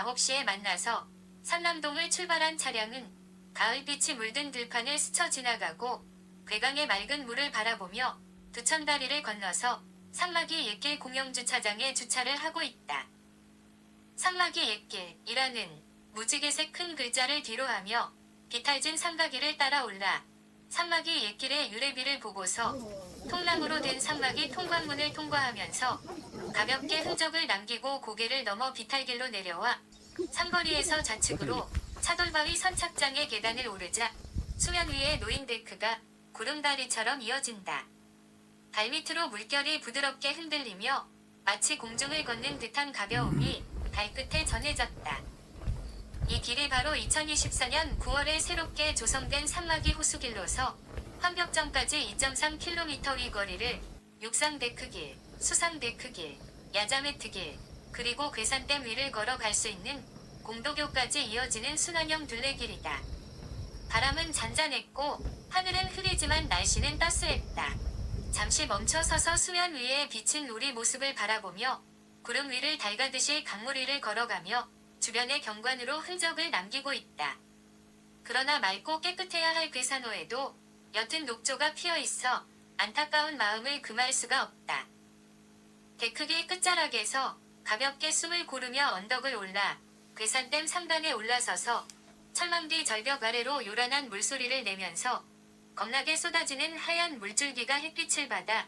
9시에 만나서 산남동을 출발한 차량은 가을빛이 물든 들판을 스쳐 지나가고 괴강의 맑은 물을 바라보며 두천다리를 건너서 상막이 옛길 공영주차장에 주차를 하고 있다. 상막이 옛길이라는 무지개색 큰 글자를 뒤로하며 비탈진 삼각이를 따라 올라 상막이 옛길의 유래비를 보고서 통나무로 된 상막이 통관문을 통과하면서 가볍게 흔적을 남기고 고개를 넘어 비탈길로 내려와 삼거리에서 좌측으로 차돌바위 선착장의 계단을 오르자 수면 위에 놓인 데크가 구름다리처럼 이어진다. 발 밑으로 물결이 부드럽게 흔들리며 마치 공중을 걷는 듯한 가벼움이 발끝에 전해졌다. 이 길이 바로 2024년 9월에 새롭게 조성된 산막이 호수길로서 환벽점까지 2.3km 위 거리를 육상데크길, 수상데크길, 야자매트길, 그리고 괴산댐 위를 걸어 갈 수 있는 공도교까지 이어지는 순환형 둘레길이다. 바람은 잔잔했고 하늘은 흐리지만 날씨는 따스했다. 잠시 멈춰 서서 수면 위에 비친 우리 모습을 바라보며 구름 위를 달가듯이 강물 위를 걸어가며 주변의 경관으로 흔적을 남기고 있다. 그러나 맑고 깨끗해야 할 괴산호에도 옅은 녹조가 피어 있어 안타까운 마음을 금할 수가 없다. 데크길 끝자락에서 가볍게 숨을 고르며 언덕을 올라 괴산댐 상단에 올라서서 철망 뒤 절벽 아래로 요란한 물소리를 내면서 겁나게 쏟아지는 하얀 물줄기가 햇빛을 받아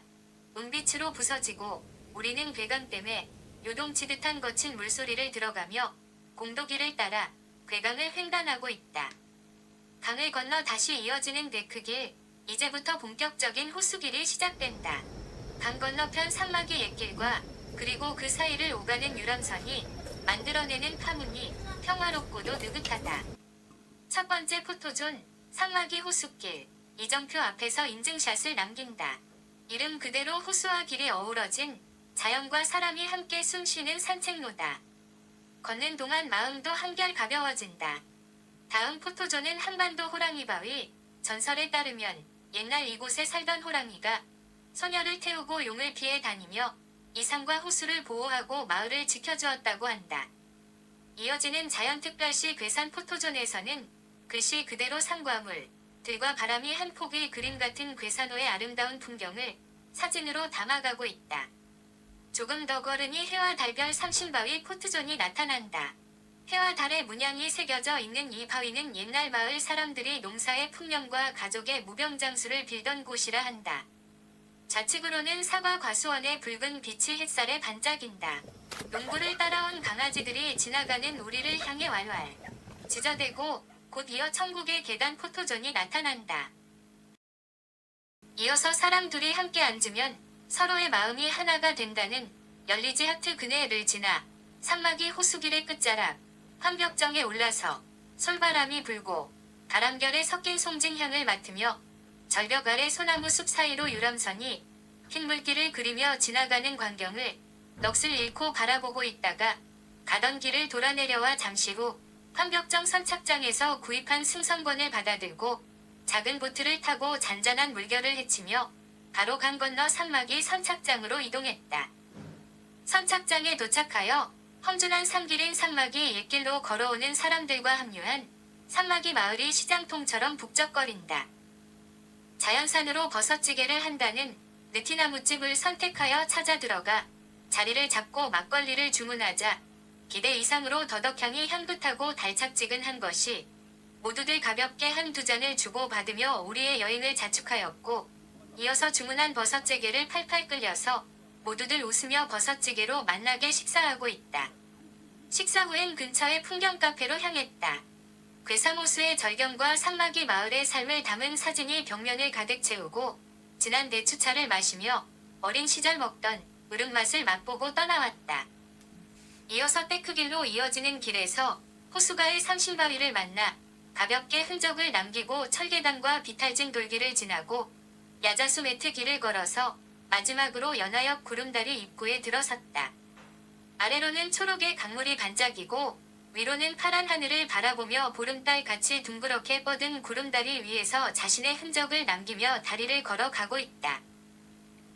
은빛으로 부서지고 우리는 괴강 댐에 요동치듯한 거친 물소리를 들어가며 공도길을 따라 괴강을 횡단하고 있다. 강을 건너 다시 이어지는 데크길, 이제부터 본격적인 호수길이 시작된다. 강 건너편 산막의 옛길과 그리고 그 사이를 오가는 유람선이 만들어내는 파문이 평화롭고도 느긋하다. 첫 번째 포토존, 산막이 호수길, 이정표 앞에서 인증샷을 남긴다. 이름 그대로 호수와 길이 어우러진 자연과 사람이 함께 숨쉬는 산책로다. 걷는 동안 마음도 한결 가벼워진다. 다음 포토존은 한반도 호랑이 바위. 전설에 따르면 옛날 이곳에 살던 호랑이가 소녀를 태우고 용을 피해 다니며 이 산과 호수를 보호하고 마을을 지켜주었다고 한다. 이어지는 자연특별시 괴산 포토존에서는 글씨 그대로 산과물, 들과 바람이 한 폭의 그림 같은 괴산호의 아름다운 풍경을 사진으로 담아가고 있다. 조금 더 걸으니 해와 달별 삼신바위 포트존이 나타난다. 해와 달의 문양이 새겨져 있는 이 바위는 옛날 마을 사람들이 농사의 풍년과 가족의 무병장수를 빌던 곳이라 한다. 좌측으로는 사과 과수원의 붉은 빛이 햇살에 반짝인다. 농부를 따라온 강아지들이 지나가는 우리를 향해 왈왈 지저대고 곧 이어 천국의 계단 포토존이 나타난다. 이어서 사람 둘이 함께 앉으면 서로의 마음이 하나가 된다는 열리지 하트 그네를 지나 산막이 호수길의 끝자락 환벽정에 올라서 솔바람이 불고 바람결에 섞인 송진향을 맡으며 절벽 아래 소나무 숲 사이로 유람선이 흰 물길을 그리며 지나가는 광경을 넋을 잃고 바라보고 있다가 가던 길을 돌아 내려와 잠시 후 환벽정 선착장에서 구입한 승선권을 받아들고 작은 보트를 타고 잔잔한 물결을 헤치며 바로 강 건너 산막이 선착장으로 이동했다. 선착장에 도착하여 험준한 산길인 산막이 옛길로 걸어오는 사람들과 합류한 산막이 마을이 시장통처럼 북적거린다. 자연산으로 버섯찌개를 한다는 느티나무집을 선택하여 찾아 들어가 자리를 잡고 막걸리를 주문하자 기대 이상으로 더덕향이 향긋하고 달착지근한 것이 모두들 가볍게 한 두 잔을 주고 받으며 우리의 여행을 자축하였고 이어서 주문한 버섯찌개를 팔팔 끓여서 모두들 웃으며 버섯찌개로 만나게 식사하고 있다. 식사 후엔 근처의 풍경 카페로 향했다. 괴상호수의 절경과 산막이 마을의 삶을 담은 사진이 벽면을 가득 채우고 진한 대추차를 마시며 어린 시절 먹던 으름맛을 맛보고 떠나왔다. 이어서 떼크길로 이어지는 길에서 호수가의 삼신바위를 만나 가볍게 흔적을 남기고 철계단과 비탈진 돌길을 지나고 야자수 매트 길을 걸어서 마지막으로 연하역 구름다리 입구에 들어섰다. 아래로는 초록의 강물이 반짝이고 위로는 파란 하늘을 바라보며 보름달 같이 둥그렇게 뻗은 구름다리 위에서 자신의 흔적을 남기며 다리를 걸어가고 있다.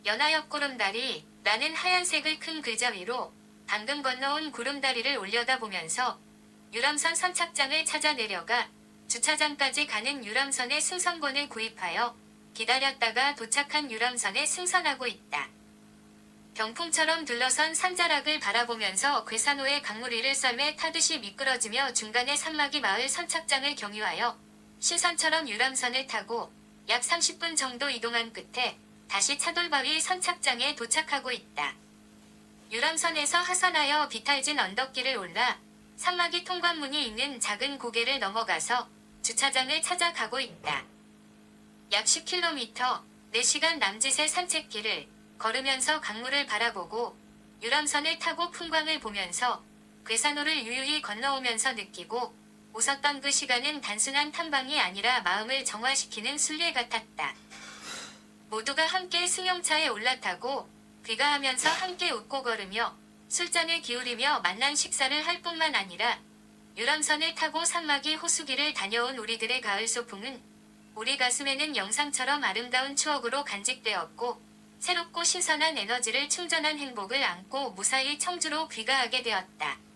연하역 구름다리라는 하얀색의 큰 글자 위로 방금 건너온 구름다리를 올려다보면서 유람선 선착장을 찾아 내려가 주차장까지 가는 유람선의 승선권을 구입하여 기다렸다가 도착한 유람선에 승선하고 있다. 병풍처럼 둘러선 산자락을 바라보면서 괴산호의 강물위를 썰매 타듯이 미끄러지며 중간에 산막이 마을 선착장을 경유하여 시선처럼 유람선을 타고 약 30분 정도 이동한 끝에 다시 차돌바위 선착장에 도착하고 있다. 유람선에서 하선하여 비탈진 언덕길을 올라 산막이 통관문이 있는 작은 고개를 넘어가서 주차장을 찾아가고 있다. 약 10km, 4시간 남짓의 산책길을 걸으면서 강물을 바라보고 유람선을 타고 풍광을 보면서 괴산호를 유유히 건너오면서 느끼고 웃었던 그 시간은 단순한 탐방이 아니라 마음을 정화시키는 순례 같았다. 모두가 함께 승용차에 올라타고 귀가하면서 함께 웃고 걸으며 술잔을 기울이며 만난 식사를 할 뿐만 아니라 유람선을 타고 산막이 호수길을 다녀온 우리들의 가을 소풍은 우리 가슴에는 영상처럼 아름다운 추억으로 간직되었고 새롭고 신선한 에너지를 충전한 행복을 안고 무사히 청주로 귀가하게 되었다.